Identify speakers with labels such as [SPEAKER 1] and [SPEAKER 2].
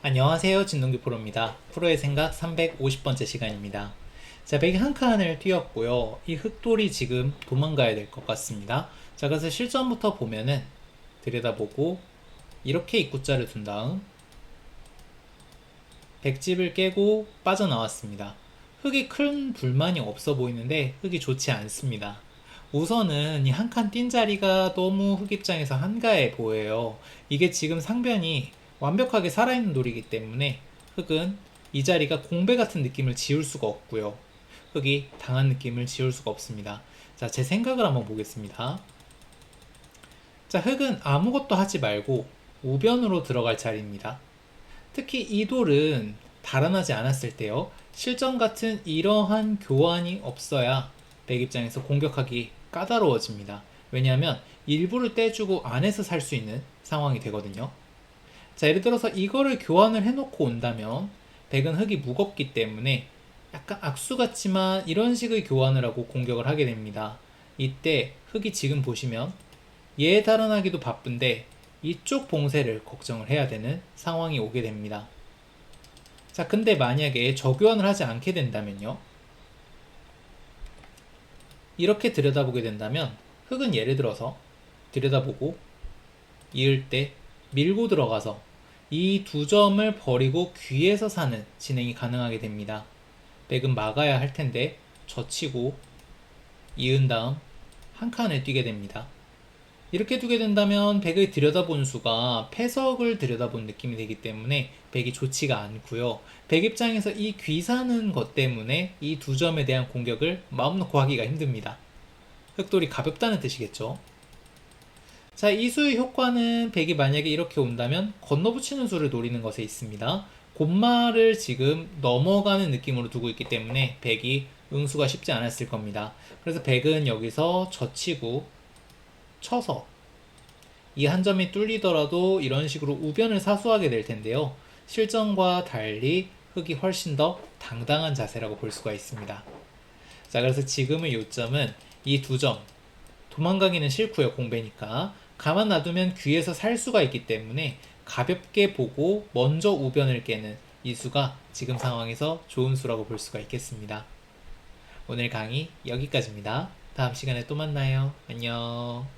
[SPEAKER 1] 안녕하세요. 진동규 프로입니다. 프로의 생각 350번째 시간입니다. 자, 백이 한 칸을 띄었고요. 이 흑돌이 지금 도망가야 될 것 같습니다. 자, 그래서 실전부터 보면은 들여다보고 이렇게 입구자를 둔 다음 백집을 깨고 빠져나왔습니다. 흙이 큰 불만이 없어 보이는데 흙이 좋지 않습니다. 우선은 이 한칸띈 자리가 너무 흙 입장에서 한가해 보여요. 이게 지금 상변이 완벽하게 살아있는 돌이기 때문에 흙은 이 자리가 공배 같은 느낌을 지울 수가 없고요. 흙이 당한 느낌을 지울 수가 없습니다. 자, 제 생각을 한번 보겠습니다. 자, 흙은 아무것도 하지 말고 우변으로 들어갈 자리입니다. 특히 이 돌은 달아나지 않았을 때요. 실전 같은 이러한 교환이 없어야 백 입장에서 공격하기 까다로워집니다. 왜냐하면 일부를 떼주고 안에서 살 수 있는 상황이 되거든요. 자, 예를 들어서 이거를 교환을 해놓고 온다면 백은 흙이 무겁기 때문에 약간 악수 같지만 이런 식의 교환을 하고 공격을 하게 됩니다. 이때 흙이 지금 보시면 얘 달아나기도 바쁜데 이쪽 봉쇄를 걱정을 해야 되는 상황이 오게 됩니다. 자, 근데 만약에 저교환을 하지 않게 된다면요. 이렇게 들여다보게 된다면 흙은 예를 들어서 들여다보고 이을 때 밀고 들어가서 이 두 점을 버리고 귀에서 사는 진행이 가능하게 됩니다. 백은 막아야 할 텐데 젖히고 이은 다음 한 칸을 뛰게 됩니다. 이렇게 두게 된다면 백을 들여다본 수가 패석을 들여다본 느낌이 되기 때문에 백이 좋지가 않고요. 백 입장에서 이 귀사는 것 때문에 이 두 점에 대한 공격을 마음 놓고 하기가 힘듭니다. 흑돌이 가볍다는 뜻이겠죠. 자, 이 수의 효과는 백이 만약에 이렇게 온다면 건너붙이는 수를 노리는 것에 있습니다. 곤마를 지금 넘어가는 느낌으로 두고 있기 때문에 백이 응수가 쉽지 않았을 겁니다. 그래서 백은 여기서 젖히고 쳐서 이 한 점이 뚫리더라도 이런 식으로 우변을 사수하게 될 텐데요. 실전과 달리 흙이 훨씬 더 당당한 자세라고 볼 수가 있습니다. 자, 그래서 지금의 요점은 이 두 점. 도망가기는 싫고요, 공배니까. 가만 놔두면 귀에서 살 수가 있기 때문에 가볍게 보고 먼저 우변을 깨는 이 수가 지금 상황에서 좋은 수라고 볼 수가 있겠습니다. 오늘 강의 여기까지입니다. 다음 시간에 또 만나요. 안녕.